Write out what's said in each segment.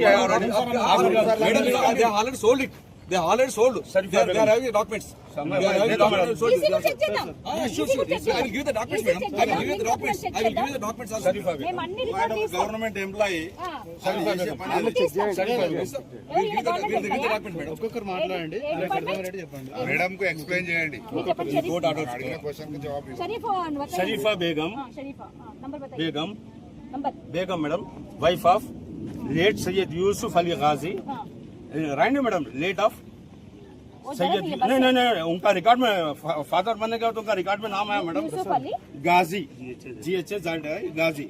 They already sold it. They already sold. They are having documents. I will give the documents, madam. I will give you the documents. Madam, government employee. Sharifa Begum, ah, ah, wife of late Syed Yusuf Ali Ghazi रहने madam late of Syed नहीं नहीं नहीं उनका record में father बनने का तो उनका रिकॉर्ड में नाम आया मैडम गाजी जी H S Ghazi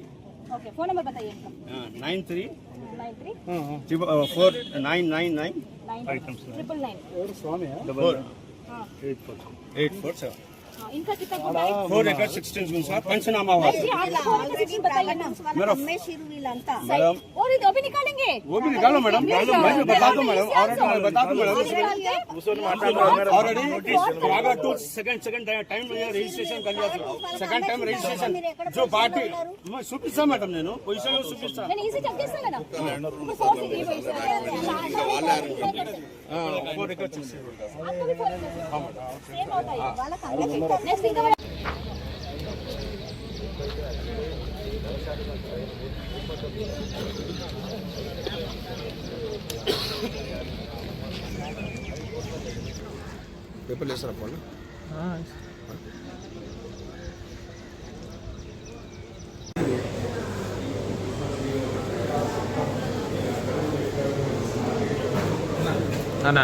phone number बताइए nine three four nine nine nine triple nine double eight four eight four seven इनका कितना गुना है फोर एकड़ सिक्सटीन साहब पंचनामा हुआ जी आप फोन का सिस्टम बताइए ना मेरा వీళ్ళంతా मैडम और ये अभी निकालेंगे वो भी निकालो मैडम मैं भी बता दूं मैडम ऑलरेडी मैं बता दूं madam already Agha to second second time में రిజిస్ట్రేషన్ कर लिया సెకండ్ టైం రిజిస్ట్రేషన్ जो పార్టీ मैं చూపిస్తా మేడం నేను పొజిషన్ లో చూపిస్తా నేను ఈజీ చెక్ చేస్తాను కదా ఇప్పుడు పేపర్లు వేస్తారా ఫోన్ అన్నా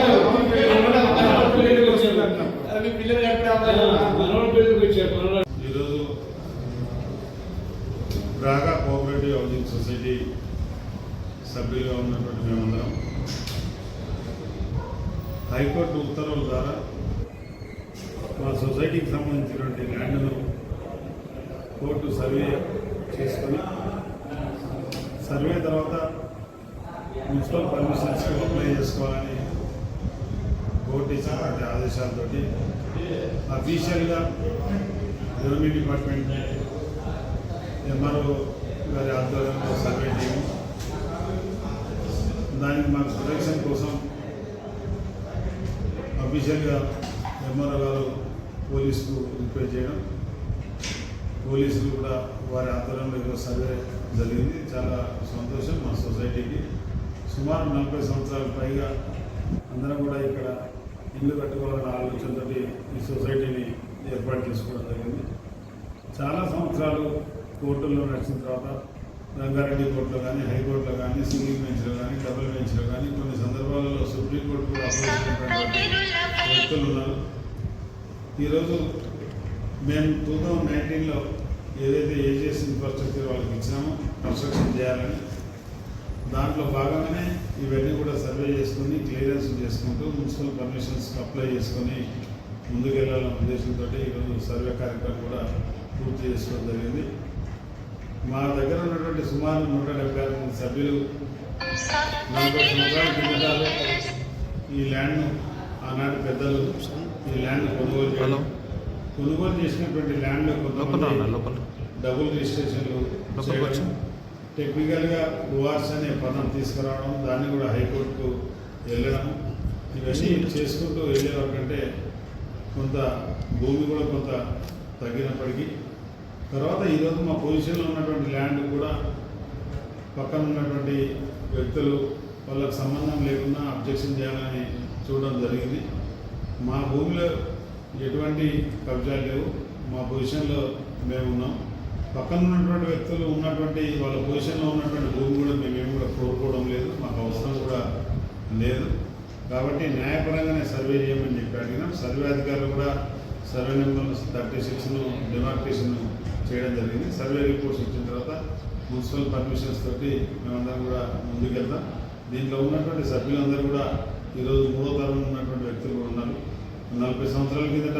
సొసైటీ సభ్యులుగా ఉన్నటువంటి మేమందరం హైకోర్టు ఉత్తర్వుల ద్వారా మా సొసైటీకి సంబంధించినటువంటి ల్యాండ్ను కోర్టు సర్వే చేసుకుని సర్వే తర్వాత మున్సిపల్ పర్మిషన్స్ అప్లై చేసుకోవాలని కోర్టు ఇచ్చినటువంటి ఆదేశాలతో అఫీషియల్గా రెవెన్యూ డిపార్ట్మెంట్ ఎంఆర్ఓ వారి ఆధ్వర్యంలో సర్వే చేయము దానికి మా ప్రొటెక్షన్ కోసం అఫీషియల్గా ఎంఆర్ఓ గారు పోలీసుకు రిక్వెస్ట్ చేయడం పోలీసులు కూడా వారి ఆధ్వర్యంలో ఈరోజు సర్వే జరిగింది చాలా సంతోషం మా సొసైటీకి సుమారు నలభై సంవత్సరాల పైగా అందరం కూడా ఇక్కడ ఇల్లు కట్టుకోవాలన్న ఆలోచనతో ఈ సొసైటీని ఏర్పాటు చేసుకోవడం జరిగింది చాలా సంవత్సరాలు కోర్టుల్లో నడిచిన తర్వాత రంగారెడ్డి కోర్టులో కానీ హైకోర్టులో కానీ సింగిల్ బెంచ్లో కానీ డబుల్ బెంచ్లో కానీ కొన్ని సందర్భాలలో సుప్రీంకోర్టు కూడా వ్యక్తులు ఉన్నారు ఈరోజు మేము టూ థౌజండ్ నైన్టీన్లో ఏదైతే ఏజిఎస్ ఇన్ఫ్రాస్ట్రక్చర్ వాళ్ళకి ఇచ్చామో కన్స్ట్రక్షన్ చేయాలని దాంట్లో భాగంగానే ఇవన్నీ కూడా సర్వే చేసుకొని క్లియరెన్స్ చేసుకుంటూ మున్సిపల్ పర్మిషన్స్ అప్లై చేసుకొని ముందుకెళ్లాలన్న ఉద్దేశంతో ఈరోజు సర్వే కార్యక్రమం కూడా పూర్తి చేసుకోవడం జరిగింది మా దగ్గర ఉన్నటువంటి సుమారు నూట డెబ్బై ఆరు మంది సభ్యులు నలభై సంవత్సరాల ఈ ల్యాండ్ను ఆనాటి పెద్దలు ఈ ల్యాండ్ కొనుగోలు చేయడం కొనుగోలు చేసినటువంటి ల్యాండ్లో కొంతమంది డబుల్ రిజిస్ట్రేషన్లు టెక్నికల్గా ఓఆర్స్ అనే పదం తీసుకురావడం దాన్ని కూడా హైకోర్టుకు వెళ్ళడం ఇవన్నీ చేసుకుంటూ వెళ్ళేవారు కంటే కొంత భూమి కూడా కొంత తగ్గినప్పటికీ తర్వాత ఈరోజు మా పొజిషన్లో ఉన్నటువంటి ల్యాండ్ కూడా పక్కన ఉన్నటువంటి వ్యక్తులు వాళ్ళకి సంబంధం లేకుండా అబ్జెక్షన్ చేయాలని చూడడం జరిగింది మా భూమిలో ఎటువంటి కబ్జాలు లేవు మా పొజిషన్లో మేము ఉన్నాం పక్కన ఉన్నటువంటి వ్యక్తులు ఉన్నటువంటి వాళ్ళ పొజిషన్లో ఉన్నటువంటి భూమి కూడా మేమేం కూడా కోరుకోవడం లేదు మాకు అవసరం కూడా లేదు కాబట్టి న్యాయపరంగానే సర్వే చేయమని చెప్పి అడిగినాం సర్వే అధికారులు కూడా సర్వే నెంబర్ థర్టీ సిక్స్ను డిమార్కేషన్ను చేయడం జరిగింది సర్వే రిపోర్ట్స్ వచ్చిన తర్వాత మున్సిపల్ పర్మిషన్స్ తోటి మేమందరం కూడా ముందుకెళ్తాం దీంట్లో ఉన్నటువంటి సభ్యులందరూ కూడా ఈరోజు మూడో తరం ఉన్నటువంటి వ్యక్తులు కూడా ఉన్నారు నలభై సంవత్సరాల కిందట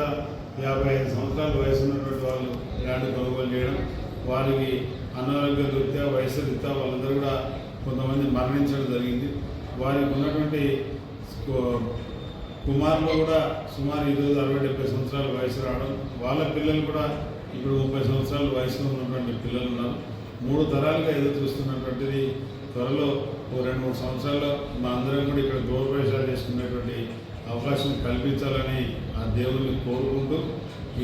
యాభై ఐదు సంవత్సరాల వయసు ఉన్నటువంటి వాళ్ళు ల్యాండ్ కొనుగోలు చేయడం వారికి అనారోగ్య దృత్యా వయసు దృత్యా వాళ్ళందరూ కూడా కొంతమంది మరణించడం జరిగింది వారికి ఉన్నటువంటి కుమారులు కూడా సుమారు ఈరోజు అరవై డెబ్బై సంవత్సరాల వయసు రావడం వాళ్ళ పిల్లలు కూడా ఇప్పుడు ముప్పై సంవత్సరాల వయసులో ఉన్నటువంటి పిల్లలు ఉన్నారు మూడు తరాలుగా ఎదురు చూస్తున్నటువంటిది త్వరలో ఓ రెండు మూడు సంవత్సరాల్లో మా అందరం కూడా ఇక్కడ గౌరవేశాలు చేసుకునేటువంటి అవకాశం కల్పించాలని ఆ దేవుడిని కోరుకుంటూ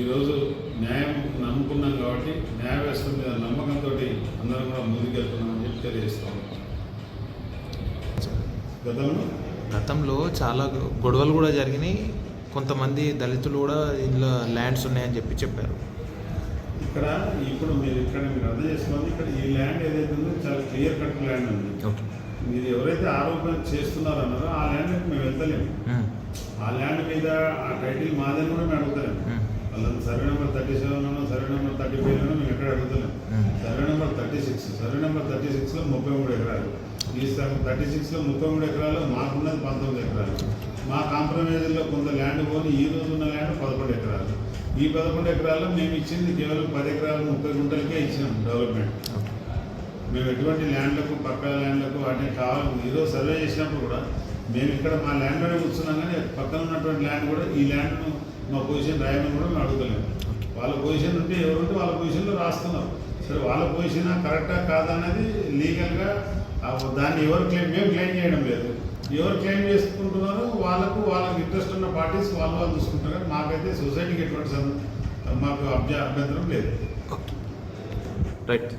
ఈరోజు న్యాయం నమ్ముకున్నాం కాబట్టి న్యాయ వ్యవస్థ మీద నమ్మకంతో అందరం కూడా ముందుకెళ్తున్నామని చెప్పి తెలియజేస్తాం గతంలో గతంలో చాలా గొడవలు కూడా జరిగినాయి కొంతమంది దళితులు కూడా ఇందులో ల్యాండ్స్ ఉన్నాయని చెప్పి చెప్పారు ఇక్కడ ఇప్పుడు మీరు ఇక్కడ మీరు అర్థం చేసుకోవాలి ఇక్కడ ఈ ల్యాండ్ ఏదైతే ఉందో చాలా క్లియర్ కట్ ల్యాండ్ ఉంది మీరు ఎవరైతే ఆరోపణ చేస్తున్నారన్నారో ఆ ల్యాండ్కి మేము వెళ్తలేము ఆ ల్యాండ్ మీద ఆ టైటిల్ మాదే కూడా మేము అడుగుతలేము వాళ్ళని survey number thirty seven survey number thirty five మేము ఎక్కడ అడుగుతలేము survey number thirty six survey number thirty సిక్స్లో ముప్పై మూడు ఎకరాలు ఈ థర్టీ సిక్స్లో ముప్పై మూడు ఎకరాలు మాకున్నది పంతొమ్మిది మా కాంప్రమైజ్లో కొంత ల్యాండ్ పోని ఈ రోజు ఉన్న ల్యాండ్ పదకొండు ఎకరాలు ఈ పదకొండు ఎకరాలు మేము ఇచ్చింది కేవలం పది ఎకరాలు ముప్పై గుంటలకే ఇచ్చినాం డెవలప్మెంట్ మేము ఎటువంటి ల్యాండ్లకు పక్క ల్యాండ్లకు వాటిని కావాలి ఈరోజు సర్వే చేసినప్పుడు కూడా మేము ఇక్కడ మా మీద కూర్చున్నాం కానీ పక్కన ఉన్నటువంటి ల్యాండ్ కూడా ఈ ల్యాండ్ను మా పొజిషన్ రాయమని కూడా మేము అడుగుతలేము వాళ్ళ పొజిషన్ ఉంటే ఉంటే వాళ్ళ పొజిషన్లో రాస్తున్నారు సరే వాళ్ళ పొజిషన్ కరెక్టా కాదా అనేది లీగల్గా దాన్ని ఎవరు క్లెయిమ్ మేము క్లెయిమ్ చేయడం లేదు ఎవరు క్లెయిమ్ చేసుకుంటున్నారో వాళ్ళకు వాళ్ళకి ఇంట్రెస్ట్ ఉన్న పార్టీస్ వాళ్ళు వాళ్ళు చూసుకుంటారు కానీ మాకైతే సొసైటీకి ఎటువంటి మాకు అభ్య అభ్యంతరం లేదు రైట్